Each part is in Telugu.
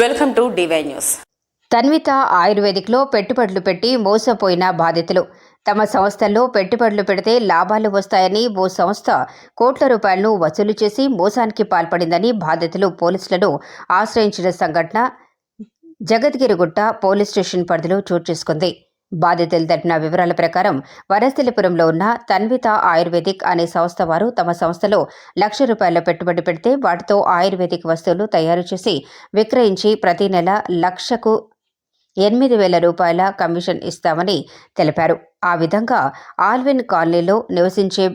Welcome to DY news Tanvitha ఆయుర్వేదిక్లో పెట్టుబడులు పెట్టి మోసపోయిన బాధితులు. తమ సంస్థల్లో పెట్టుబడులు పెడితే లాభాలు వస్తాయని ఓ సంస్థ కోట్ల రూపాయలను వసూలు చేసి మోసానికి పాల్పడిందని బాధితులు పోలీసులను ఆశ్రయించిన సంఘటన జగద్గిరిగుట్ట పోలీస్ స్టేషన్ పరిధిలో చోటు చేసుకుంది. బాధితులు తెలిపిన వివరాల ప్రకారం వరస్థలిపురంలో ఉన్న తన్విత ఆయుర్వేదిక్ అనే సంస్థ వారు తమ సంస్థలో లక్ష రూపాయల పెట్టుబడి పెడితే వాటితో ఆయుర్వేదిక్ వస్తువులు తయారు చేసి విక్రయించి ప్రతి నెల లక్షకు ఎనిమిది వేల రూపాయల కమిషన్ ఇస్తామని తెలిపారు. ఆ విధంగా ఆల్విన్ కాలనీలో నివసించే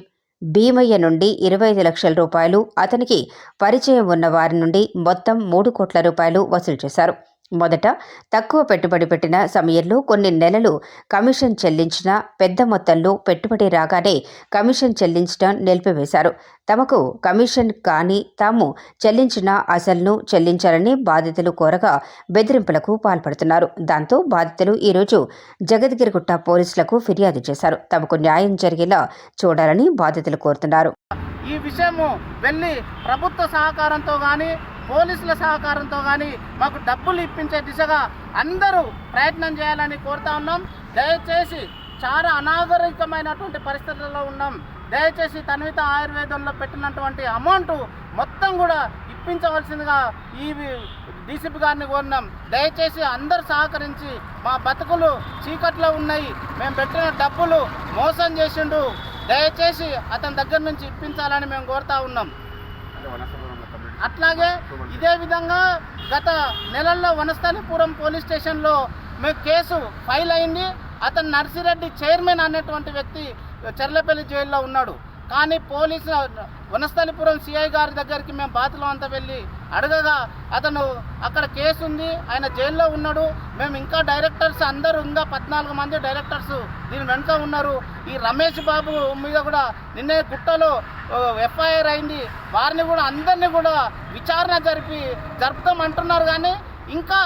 భీమయ్య నుండి ఇరవై ఐదు లక్షల రూపాయలు అతనికి పరిచయం ఉన్న వారి నుండి మొత్తం మూడు కోట్ల రూపాయలు వసూలు చేశారు. మొదట తక్కువ పెట్టుబడి పెట్టిన సమయంలో కొన్ని నెలలు కమిషన్ చెల్లించిన పెద్ద మొత్తంలో పెట్టుబడి రాగానే కమిషన్ చెల్లించడం నిలిపివేశారు. తమకు కమిషన్ కానీ తాము చెల్లించిన అసలును చెల్లించాలని బాధితులు కోరగా బెదిరింపులకు పాల్పడుతున్నారు. దాంతో బాధితులు ఈరోజు జగద్గిరిగుట్ట పోలీసులకు ఫిర్యాదు చేశారు. తమకు న్యాయం జరిగేలా చూడాలని బాధితులు కోరుతున్నారు. ఈ విషయము వెళ్ళి ప్రభుత్వ సహకారంతో కానీ పోలీసుల సహకారంతో కానీ మాకు డబ్బులు ఇప్పించే దిశగా అందరూ ప్రయత్నం చేయాలని కోరుతా ఉన్నాం. దయచేసి చాలా అనాగరికమైనటువంటి పరిస్థితుల్లో ఉన్నాం. దయచేసి తన్విత ఆయుర్వేదంలో పెట్టినటువంటి అమౌంట్ మొత్తం కూడా ఇప్పించవలసిందిగా ఈ డీసీపీ గారిని కోరినాం. దయచేసి అందరు సహకరించి మా బతుకులు చీకట్లో ఉన్నాయి. మేము పెట్టిన డబ్బులు మోసం చేసిండు. దయచేసి అతని దగ్గర నుంచి ఇప్పించాలని మేము కోరుతా ఉన్నాం. అట్లాగే ఇదే విధంగా గత నెలల్లో వనస్థానిపురం పోలీస్ స్టేషన్లో మేము కేసు ఫైల్ అయింది. అతను నర్సిరెడ్డి చైర్మన్ అనేటువంటి వ్యక్తి చెర్లపల్లి జైల్లో ఉన్నాడు. కానీ పోలీసు వనస్థలిపురం సిఐ గారి దగ్గరికి మేము బాతులు అంతా వెళ్ళి అడగగా అతను అక్కడ కేసు ఉంది ఆయన జైల్లో ఉన్నాడు మేము ఇంకా డైరెక్టర్స్ అందరూ ఇంకా పద్నాలుగు మంది డైరెక్టర్స్ దీని వెనుక ఉన్నారు. ఈ రమేష్ బాబు మీద కూడా నిన్నే గుట్టలో ఎఫ్ఐఆర్ అయింది. వారిని కూడా అందరినీ కూడా విచారణ జరిపి జరుపుతాం అంటున్నారు కానీ ఇంకా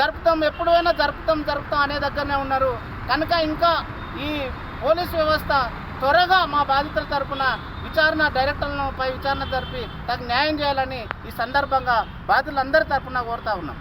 జరుపుతాం ఎప్పుడైనా జరుపుతాం జరుపుతాం అనే దగ్గరనే ఉన్నారు. కనుక ఇంకా ఈ పోలీస్ వ్యవస్థ త్వరగా మా బాధితుల తరపున విచారణ డైరెక్టర్లపై విచారణ జరిపి తగు న్యాయం చేయాలని ఈ సందర్భంగా బాధితులందరి తరపున కోరుతా ఉన్నాం.